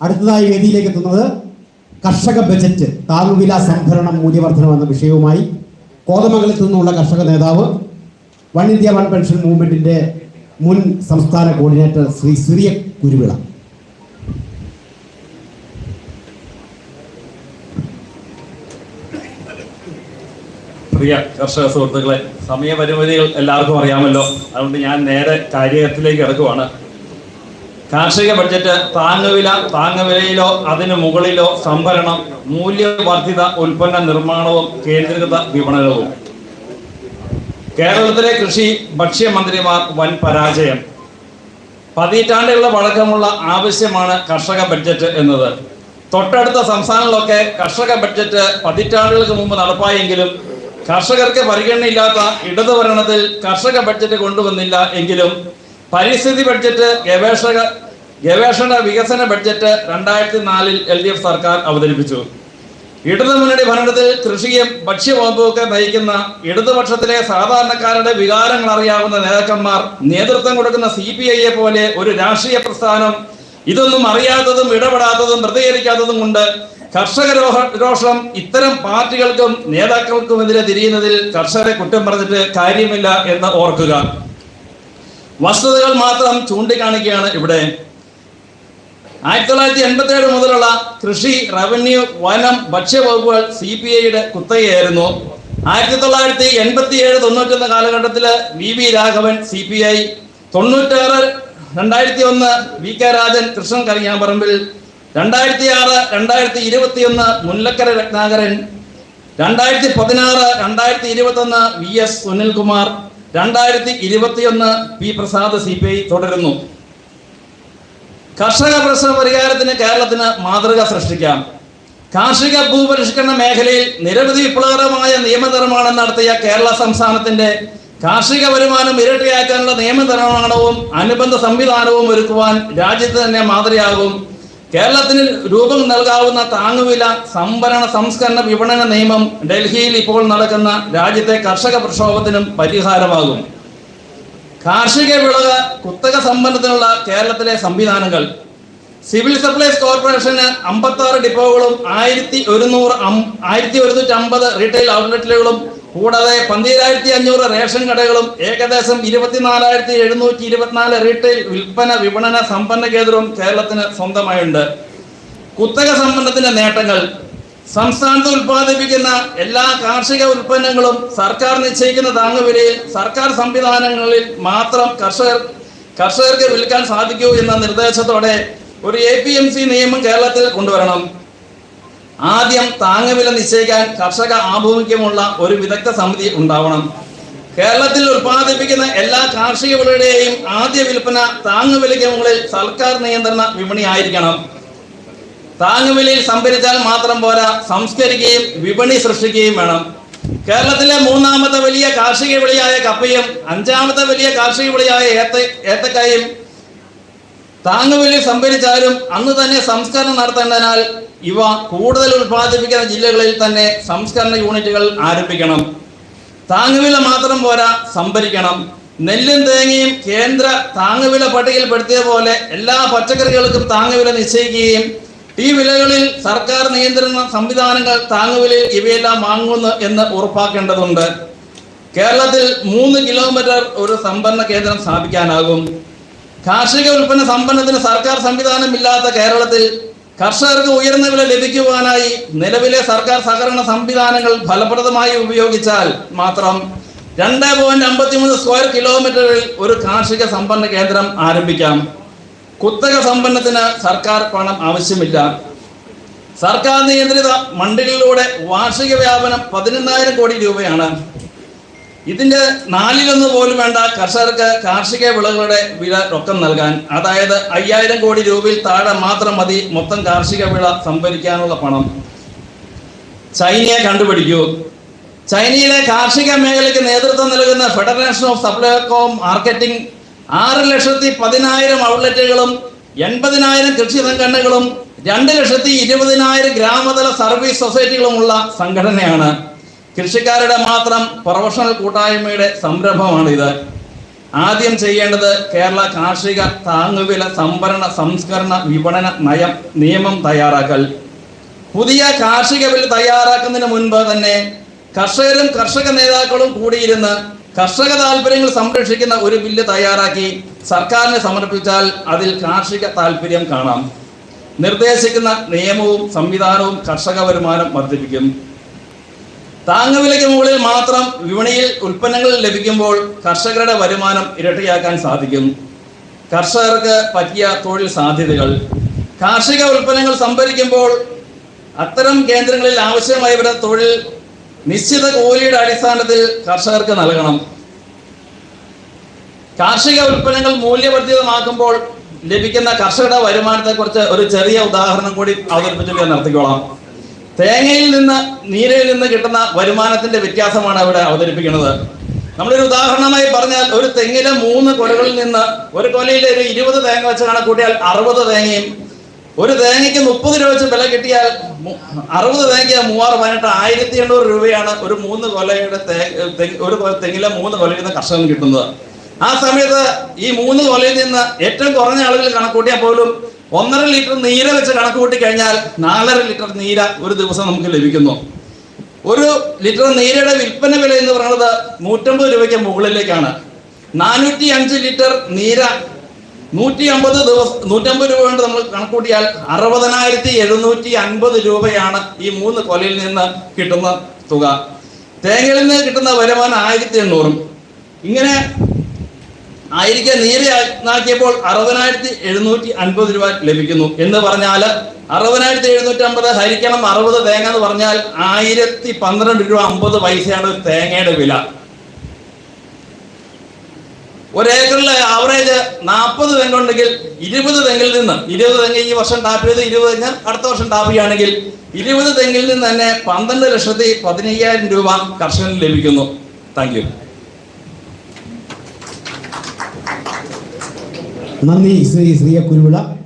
അടുത്തതായി വേദിയിലേക്ക് എത്തുന്നത് കർഷക ബജറ്റ് താങ്ങുവില സംഭരണം മൂല്യവർദ്ധനം എന്ന വിഷയവുമായി കോതമംഗലത്തു നിന്നുള്ള കർഷക നേതാവ് വൺ ഇന്ത്യ വൺ പെൻഷൻ മൂവ്മെന്റിന്റെ മുൻ സംസ്ഥാന കോർഡിനേറ്റർ ശ്രീ സിറിയ കുരുവിള. പ്രിയ കർഷക സുഹൃത്തുക്കളെ സമയപരിമിതികൾ എല്ലാവർക്കും അറിയാമല്ലോ. അതുകൊണ്ട് ഞാൻ നേരെ കാര്യത്തിലേക്ക് കിടക്കുവാണ് കാർഷിക ബഡ്ജറ്റ് താങ്ങുവില താങ്ങുവിലയിലോ അതിനു മുകളിലോ സംഭരണം മൂല്യവർദ്ധിത ഉൽപ്പന്ന നിർമ്മാണവും കേന്ദ്രീകൃത വിപണനവും. കേരളത്തിലെ കൃഷി ഭക്ഷ്യമന്ത്രിമാർ വൻ പരാജയം. പതിറ്റാണ്ടുകളുടെ വഴക്കമുള്ള ആവശ്യമാണ് കർഷക ബഡ്ജറ്റ് എന്നത്. തൊട്ടടുത്ത സംസ്ഥാനങ്ങളിലൊക്കെ കർഷക ബഡ്ജറ്റ് പതിറ്റാണ്ടുകൾക്ക് മുമ്പ് നടപ്പായെങ്കിലും കർഷകർക്ക് പരിഗണനയില്ലാത്ത ഇടതു ഭരണത്തിൽ കർഷക ബഡ്ജറ്റ് കൊണ്ടുവന്നില്ല എങ്കിലും പരിസ്ഥിതി ബഡ്ജറ്റ് ഗവേഷക ഗവേഷണ വികസന ബഡ്ജറ്റ് രണ്ടായിരത്തി നാലിൽ എൽ ഡി എഫ് സർക്കാർ അവതരിപ്പിച്ചു. ഇടതുമുന്നണി ഭരണത്തിൽ കൃഷിയും ഭക്ഷ്യവകുപ്പൊക്കെ നയിക്കുന്ന ഇടതുപക്ഷത്തിലെ സാധാരണക്കാരുടെ വികാരങ്ങൾ അറിയാവുന്ന നേതാക്കന്മാർ നേതൃത്വം കൊടുക്കുന്ന സി പി ഐയെ പോലെ ഒരു രാഷ്ട്രീയ പ്രസ്ഥാനം ഇതൊന്നും അറിയാത്തതും ഇടപെടാത്തതും പ്രതികരിക്കാത്തതും കൊണ്ട് കർഷക രോഷം ഇത്തരം പാർട്ടികൾക്കും നേതാക്കൾക്കും എതിരെ തിരിയുന്നതിൽ കർഷകരെ കുറ്റം പറഞ്ഞിട്ട് കാര്യമില്ല എന്ന് ഓർക്കുക. വസ്തുതകൾ മാത്രം ചൂണ്ടിക്കാണിക്കുകയാണ് ഇവിടെ ആയിരത്തി തൊള്ളായിരത്തി എൺപത്തി ഏഴ് മുതലുള്ള കൃഷി റവന്യൂ വനം ഭക്ഷ്യവകുപ്പുകൾ സി പി ഐയുടെ കുത്തകയായിരുന്നു. ആയിരത്തി തൊള്ളായിരത്തി എൺപത്തി ഏഴ് തൊണ്ണൂറ്റൊന്ന് കാലഘട്ടത്തിൽ V V Raghavan C P I തൊണ്ണൂറ്റാറ് രണ്ടായിരത്തി ഒന്ന് വി കെ രാജൻ കൃഷ്ണൻ കരിങ്ങാമ്പറമ്പിൽ രണ്ടായിരത്തി ആറ് രണ്ടായിരത്തി ഇരുപത്തി ഒന്ന് മുല്ലക്കര രത്നാകരൻ രണ്ടായിരത്തി പതിനാറ് രണ്ടായിരത്തി ഇരുപത്തി ഒന്ന് വി എസ് സുനിൽകുമാർ രണ്ടായിരത്തി ഇരുപത്തിയൊന്ന് P Prasad C P I തുടരുന്നു. കർഷക പ്രശ്ന പരിഹാരത്തിന് കേരളത്തിന് മാതൃക സൃഷ്ടിക്കാം. കാർഷിക ഭൂപരിഷ്കരണ മേഖലയിൽ നിരവധി വിപ്ലവകരമായ നിയമനിർമ്മാണം നടത്തിയ കേരള സംസ്ഥാനത്തിന്റെ കാർഷിക വരുമാനം ഇരട്ടിയാക്കാനുള്ള നിയമനിർമ്മാണവും അനുബന്ധ സംവിധാനവും ഒരുക്കുവാൻ രാജ്യത്ത് തന്നെ മാതൃകയാകും. കേരളത്തിന് രൂപം നൽകാവുന്ന താങ്ങുവില സംഭരണ സംസ്കരണ വിപണന നിയമം ഡൽഹിയിൽ ഇപ്പോൾ നടക്കുന്ന രാജ്യത്തെ കർഷക പ്രക്ഷോഭത്തിനും പരിഹാരമാകും. കാർഷിക വിളക കുത്തക സംഭരണത്തിനുള്ള കേരളത്തിലെ സംവിധാനങ്ങൾ. സിവിൽ സപ്ലൈസ് കോർപ്പറേഷന് അമ്പത്തി ആറ് ഡിപ്പോകളും ആയിരത്തി ഒരുന്നൂറ് ആയിരത്തി ഒരുന്നൂറ്റി അമ്പത് റീറ്റെയിൽ ഔട്ട്ലെറ്റുകളും കൂടാതെ പന്തിരായിരത്തി അഞ്ഞൂറ് റേഷൻ കടകളും ഏകദേശം ഇരുപത്തിനാലായിരത്തി എഴുന്നൂറ്റി ഇരുപത്തിനാല് റീറ്റെയിൽ വിൽപ്പന വിപണന സമ്പന്ന കേന്ദ്രവും കേരളത്തിന് സ്വന്തമായുണ്ട്. കുത്തക സംഭരണത്തിന്റെ നേട്ടങ്ങൾ സംസ്ഥാനത്ത് ഉൽപ്പാദിപ്പിക്കുന്ന എല്ലാ കാർഷിക ഉൽപ്പന്നങ്ങളും സർക്കാർ നിശ്ചയിക്കുന്ന താങ്ങുവിലയിൽ സർക്കാർ സംവിധാനങ്ങളിൽ മാത്രം കർഷകർ കർഷകർക്ക് വിൽക്കാൻ സാധിക്കൂ എന്ന നിർദ്ദേശത്തോടെ ഒരു എ പി എം സി നിയമം കേരളത്തിൽ കൊണ്ടുവരണം. ആദ്യം താങ്ങുവില നിശ്ചയിക്കാൻ കർഷക ആഭിമുഖ്യമുള്ള ഒരു വിദഗ്ധ സമിതി ഉണ്ടാവണം. കേരളത്തിൽ ഉൽപ്പാദിപ്പിക്കുന്ന എല്ലാ കാർഷിക വിളയുടെയും ആദ്യ വിൽപ്പന താങ്ങുവിലയ്ക്ക് മുകളിൽ സർക്കാർ നിയന്ത്രണ വിപണി ആയിരിക്കണം. താങ്ങുവിലയിൽ സംഭരിച്ചാൽ മാത്രം പോരാ സംസ്കരിക്കുകയും വിപണി സൃഷ്ടിക്കുകയും വേണം. കേരളത്തിലെ മൂന്നാമത്തെ വലിയ കാർഷിക വിളിയായ കപ്പയും അഞ്ചാമത്തെ വലിയ കാർഷിക വിളിയായ ഏത്ത ഏത്തക്കായും താങ്ങുവിലയിൽ സംഭരിച്ചാലും അന്ന് തന്നെ സംസ്കരണം നടത്തേണ്ടതിനാൽ ഇവ കൂടുതൽ ഉൽപ്പാദിപ്പിക്കുന്ന ജില്ലകളിൽ തന്നെ സംസ്കരണ യൂണിറ്റുകൾ ആരംഭിക്കണം. താങ്ങുവില മാത്രം പോരാ സംഭരിക്കണം. നെല്ലും തേങ്ങയും കേന്ദ്ര താങ്ങുവില പട്ടികയിൽപ്പെടുത്തിയ പോലെ എല്ലാ പച്ചക്കറികൾക്കും താങ്ങുവില നിശ്ചയിക്കുകയും ഈ വിലകളിൽ സർക്കാർ നിയന്ത്രണ സംവിധാനങ്ങൾ താങ്ങുവിലയിൽ ഇവയെല്ലാം വാങ്ങുന്നു എന്ന് ഉറപ്പാക്കേണ്ടതുണ്ട്. കേരളത്തിൽ മൂന്ന് കിലോമീറ്റർ ഒരു സംഭരണ കേന്ദ്രം സ്ഥാപിക്കാനാകും. കാർഷിക ഉൽപ്പന്ന സമ്പന്നത്തിന് സർക്കാർ സംവിധാനം ഇല്ലാത്ത കേരളത്തിൽ കർഷകർക്ക് ഉയർന്ന വില ലഭിക്കുവാനായി നിലവിലെ സർക്കാർ സഹകരണ സംവിധാനങ്ങൾ ഫലപ്രദമായി ഉപയോഗിച്ചാൽ മാത്രം രണ്ട് പോയിന്റ് അമ്പത്തിമൂന്ന് സ്ക്വയർ കിലോമീറ്ററിൽ ഒരു കാർഷിക സമ്പന്ന കേന്ദ്രം ആരംഭിക്കാം. കുത്തക സമ്പന്നത്തിന് സർക്കാർ പണം ആവശ്യമില്ല. സർക്കാർ നിയന്ത്രിത മണ്ഡലിലൂടെ വാർഷിക വ്യാപനം പതിനൊന്നായിരം കോടി രൂപയാണ്. ഇതിന്റെ നാലിലൊന്ന് പോലും വേണ്ട കർഷകർക്ക് കാർഷിക വിളകളുടെ വില റൊക്കം നൽകാൻ അതായത് അയ്യായിരം കോടി രൂപയിൽ താഴെ മാത്രം മതി മൊത്തം കാർഷിക വിള സംഭരിക്കാനുള്ള പണം. ചൈനയെ കണ്ടുപിടിക്കൂ. ചൈനയിലെ കാർഷിക മേഖലയ്ക്ക് നേതൃത്വം നൽകുന്ന ഫെഡറേഷൻ ഓഫ് സപ്ലൈകോം മാർക്കറ്റിംഗ് ആറ് ലക്ഷത്തി പതിനായിരം ഔട്ട്ലെറ്റുകളും എൺപതിനായിരം കൃഷി സംഘടനകളും രണ്ട് ലക്ഷത്തി ഇരുപതിനായിരം ഗ്രാമതല സർവീസ് സൊസൈറ്റികളുമുള്ള സംഘടനയാണ്. കൃഷിക്കാരുടെ മാത്രം പ്രൊഫഷണൽ കൂട്ടായ്മയുടെ സംരംഭമാണ് ഇത് ആദ്യം ചെയ്യേണ്ടത് കേരള കാർഷിക താങ്ങുവില സംഭരണ സംസ്കരണ വിപണന നയം നിയമം തയ്യാറാക്കൽ. പുതിയ കാർഷിക ബിൽ തയ്യാറാക്കുന്നതിന് മുൻപ് തന്നെ കർഷകരും കർഷക നേതാക്കളും കൂടിയിരുന്ന് കർഷക താല്പര്യങ്ങൾ സംരക്ഷിക്കുന്ന ഒരു ബില്ല് തയ്യാറാക്കി സർക്കാരിനെ സമർപ്പിച്ചാൽ അതിൽ കാർഷിക താല്പര്യം കാണാം. നിർദ്ദേശിക്കുന്ന നിയമവും സംവിധാനവും കർഷക വരുമാനം വർദ്ധിപ്പിക്കും. താങ്ങുവിലയ്ക്ക് മുകളിൽ മാത്രം വിപണിയിൽ ഉൽപ്പന്നങ്ങൾ ലഭിക്കുമ്പോൾ കർഷകരുടെ വരുമാനം ഇരട്ടിയാക്കാൻ സാധിക്കും. കർഷകർക്ക് പറ്റിയ തൊഴിൽ സാധ്യതകൾ. കാർഷിക ഉൽപ്പന്നങ്ങൾ സംഭരിക്കുമ്പോൾ അത്തരം കേന്ദ്രങ്ങളിൽ ആവശ്യമായവരുടെ തൊഴിൽ നിശ്ചിത കൂലിയുടെ അടിസ്ഥാനത്തിൽ കർഷകർക്ക് നൽകണം. കാർഷിക ഉൽപ്പന്നങ്ങൾ മൂല്യവർദ്ധിതമാക്കുമ്പോൾ ലഭിക്കുന്ന കർഷകരുടെ വരുമാനത്തെക്കുറിച്ച് ഒരു ചെറിയ ഉദാഹരണം കൂടി അവതരിപ്പിച്ചിട്ട് ഞാൻ നടത്തിക്കോളാം. തേങ്ങയിൽ നിന്ന് നീരയിൽ നിന്ന് കിട്ടുന്ന വരുമാനത്തിന്റെ വ്യത്യാസമാണ് ഇവിടെ അവതരിപ്പിക്കുന്നത്. നമ്മളൊരു ഉദാഹരണമായി പറഞ്ഞാൽ ഒരു തെങ്ങിലെ മൂന്ന് കൊലകളിൽ നിന്ന് ഒരു കൊലയിലെ ഒരു ഇരുപത് തേങ്ങ വെച്ച് കണക്കൂട്ടിയാൽ അറുപത് തേങ്ങയും ഒരു തേങ്ങയ്ക്ക് മുപ്പത് രൂപ വെച്ച് വില കിട്ടിയാൽ അറുപത് തേങ്ങ മൂവാറ് പതിനെട്ട് ആയിരത്തി എണ്ണൂറ് രൂപയാണ് ഒരു മൂന്ന് കൊലയുടെ ഒരു തെങ്ങിലെ മൂന്ന് കൊലയിൽ നിന്ന് കർഷകന് കിട്ടുന്നത്. ആ സമയത്ത് ഈ മൂന്ന് കൊലയിൽ നിന്ന് ഏറ്റവും കുറഞ്ഞ അളവിൽ കണക്കൂട്ടിയാൽ പോലും ഒന്നര ലിറ്റർ നീര വെച്ച് കണക്ക് കൂട്ടി കഴിഞ്ഞാൽ നാലര ലിറ്റർ നീര ഒരു ദിവസം നമുക്ക് ലഭിക്കുന്നു. ഒരു ലിറ്റർ നീരയുടെ വിൽപ്പന വില എന്ന് പറയുന്നത് നൂറ്റമ്പത് രൂപയ്ക്ക് മുകളിലേക്കാണ്. നാനൂറ്റി അഞ്ച് ലിറ്റർ നീര നൂറ്റി അമ്പത് ദിവസം നൂറ്റമ്പത് രൂപ കൊണ്ട് നമ്മൾ കണക്കൂട്ടിയാൽ അറുപതിനായിരത്തി എഴുന്നൂറ്റി അൻപത് രൂപയാണ് ഈ മൂന്ന് കൊലയിൽ നിന്ന് കിട്ടുന്ന തുക. തേങ്ങയിൽ നിന്ന് കിട്ടുന്ന വരുമാനം ആയിരത്തി എണ്ണൂറും. ഇങ്ങനെ ആയിരിക്കെ നീരാക്കിയപ്പോൾ അറുപതിനായിരത്തി എഴുന്നൂറ്റി അൻപത് രൂപ ലഭിക്കുന്നു എന്ന് പറഞ്ഞാൽ അറുപതിനായിരത്തി എഴുന്നൂറ്റി അമ്പത് ഹരിക്കണം അറുപത് തേങ്ങ എന്ന് പറഞ്ഞാൽ ആയിരത്തി പന്ത്രണ്ട് രൂപ അമ്പത് പൈസയാണ് തേങ്ങയുടെ വില. ഒരേക്കറിലെ ആവറേജ് നാൽപ്പത് തെങ്ങുണ്ടെങ്കിൽ ഇരുപത് തെങ്ങിൽ നിന്ന് ഇരുപത് തെങ്ങ് ഈ വർഷം ടാപ്പ് ചെയ്ത് ഇരുപത് തെങ്ങ് അടുത്ത വർഷം ടാപ്പ് ചെയ്യുകയാണെങ്കിൽ ഇരുപത് തെങ്ങിൽ നിന്ന് തന്നെ പന്ത്രണ്ട് ലക്ഷത്തി പതിനയ്യായിരം രൂപ കർഷകന് ലഭിക്കുന്നു. താങ്ക് യു നന്ദി ശ്രീ ശ്രീയ കുരുവിള